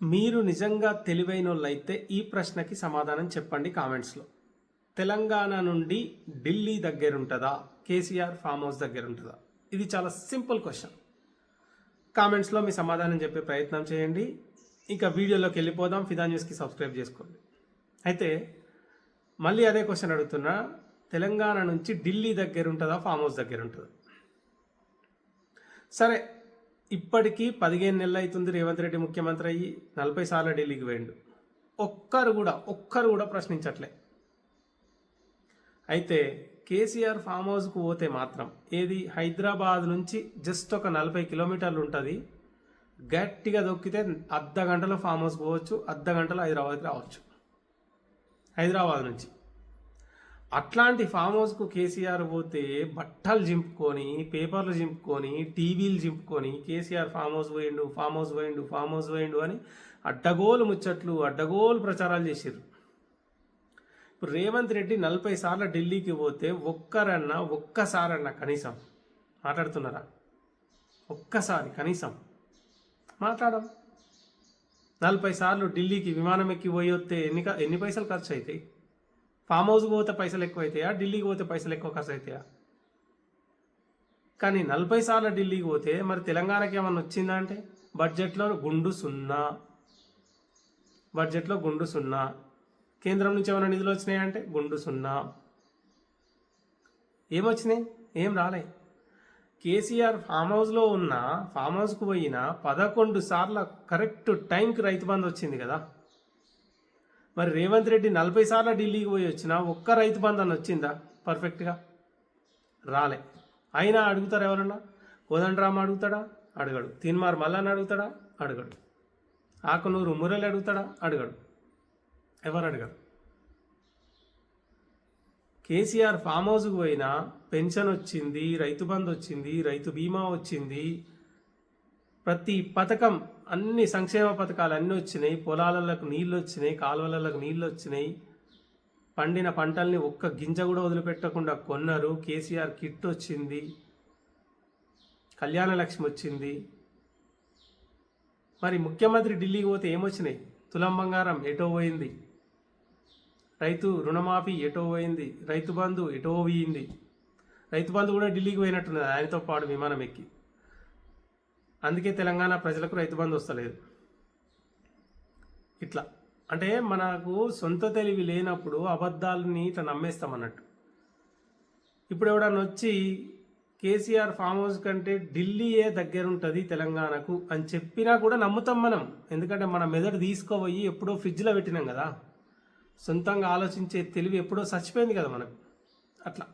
మీరు నిజంగా తెలివైన వాళ్ళైతే ఈ ప్రశ్నకి సమాధానం చెప్పండి కామెంట్స్లో. తెలంగాణ నుండి ఢిల్లీ దగ్గర ఉంటుందా కేసీఆర్ ఫామ్ హౌస్ దగ్గర ఉంటుందా ఇది చాలా సింపుల్ క్వశ్చన్. కామెంట్స్లో మీ సమాధానం చెప్పే ప్రయత్నం చేయండి. ఇంకా వీడియోలోకి వెళ్ళిపోదాం. ఫిదా న్యూస్కి సబ్స్క్రైబ్ చేసుకోండి. అయితే మళ్ళీ అదే క్వశ్చన్ అడుగుతున్నా. తెలంగాణ నుంచి ఢిల్లీ దగ్గర ఉంటుందా ఫామ్ హౌస్ దగ్గర ఉంటుందా సరే ఇప్పటికీ పదిహేను నెలలు అవుతుంది రేవంత్ రెడ్డి ముఖ్యమంత్రి అయ్యి నలభై సార్లు ఢిల్లీకి పోయిండు. ఒక్కరు కూడా ఒక్కరు కూడా ప్రశ్నించట్లే. అయితే కేసీఆర్ ఫామ్ హౌస్కు పోతే మాత్రం ఏది హైదరాబాద్ నుంచి జస్ట్ ఒక నలభై కిలోమీటర్లు ఉంటుంది గట్టిగా దొక్కితే అర్ధ గంటలో ఫామ్ హౌస్కి పోవచ్చు అర్ధ గంటలో హైదరాబాద్కి రావచ్చు. హైదరాబాద్ నుంచి. అట్లాంటి ఫామ్ హౌస్కు కేసీఆర్ పోతే బట్టలు జింపుకొని పేపర్లు జింపుకొని టీవీలు జింపుకొని కేసీఆర్ ఫామ్ హౌస్ పోయిండు ఫామ్ హౌస్ పోయిండు ఫామ్ హౌస్ పోయిండు అని అడ్డగోలు ముచ్చట్లు అడ్డగోలు ప్రచారాలు చేసిర్రు. ఇప్పుడు రేవంత్ రెడ్డి నలభై సార్లు ఢిల్లీకి పోతే ఒక్కరన్నా ఒక్కసారన్నా కనీసం. మాట్లాడుతున్నారా? ఒక్కసారి కనీసం. మాట్లాడం నలభై సార్లు ఢిల్లీకి విమానం ఎక్కి పోయి వస్తే ఎన్ని ఎన్ని పైసలు ఖర్చు అవుతాయి ఫామ్ హౌస్కి పోతే పైసలు ఎక్కువ అవుతాయా ఢిల్లీకి పోతే పైసలు ఎక్కువ ఖర్చు అవుతాయా కానీ నలభై సార్లు ఢిల్లీకి పోతే మరి తెలంగాణకి ఏమన్నా వచ్చిందా అంటే? బడ్జెట్లో గుండు సున్నా. బడ్జెట్లో గుండు సున్నా. కేంద్రం నుంచి ఏమైనా నిధులు వచ్చినాయంటే గుండు సున్నా. ఏమొచ్చినాయి? ఏం రాలే. కేసీఆర్ ఫామ్ హౌస్లో ఉన్న ఫామ్ హౌస్కు పోయిన పదకొండు సార్ల కరెక్ట్ టైంకి రైతు బంధు వచ్చింది కదా? మరి రేవంత్ రెడ్డి నలభై సార్లు ఢిల్లీకి పోయి వచ్చినా ఒక్క రైతు బంధన్ అని వచ్చిందా? పర్ఫెక్ట్గా రాలే. అయినా అడుగుతారు ఎవరన్నా? కోదండరామ్ అడుగుతాడా? అడగడు. తీన్మార్ మల్లన్న అడుగుతాడా? అడగడు. ఆకునూరు మురళి అడుగుతాడా? అడగడు. ఎవరు అడగరు? కేసీఆర్ ఫామ్ హౌస్కి పోయినా పెన్షన్ వచ్చింది రైతు బంధు వచ్చింది రైతు బీమా వచ్చింది ప్రతి పథకం అన్ని సంక్షేమ పథకాలు అన్నీ వచ్చినాయి. పొలాలకు నీళ్ళు వచ్చినాయి కాలువలకు నీళ్ళు వచ్చినాయి. పండిన పంటల్ని ఒక్క గింజ కూడా వదిలిపెట్టకుండా కొన్నారు. కేసీఆర్ కిట్ వచ్చింది కళ్యాణ లక్ష్మి వచ్చింది. మరి ముఖ్యమంత్రి ఢిల్లీకి పోతే ఏమొచ్చినాయి? తులం బంగారం ఎటో పోయింది? రైతు రుణమాఫీ ఎటో పోయింది? రైతు బంధు ఎటో పోయింది? రైతు బంధు కూడా ఢిల్లీకి పోయినట్టున్నది ఆయనతో పాటు విమానం ఎక్కి. అందుకే తెలంగాణ ప్రజలకు రైతు బంధు వస్తలేదు. ఇట్లా. అంటే మనకు సొంత తెలివి లేనప్పుడు అబద్ధాలని ఇట్లా నమ్మేస్తాం అన్నట్టు. ఇప్పుడు ఎవడన్నా వచ్చి కేసీఆర్ ఫామ్ హౌస్ కంటే ఢిల్లీయే దగ్గర ఉంటుంది తెలంగాణకు అని చెప్పినా కూడా నమ్ముతాం మనం. ఎందుకంటే మన మెదడు తీసుకోపోయి ఎప్పుడో ఫ్రిడ్జ్లో పెట్టినాం కదా. సొంతంగా ఆలోచించే తెలివి ఎప్పుడో చచ్చిపోయింది కదా మనకు. అట్లా.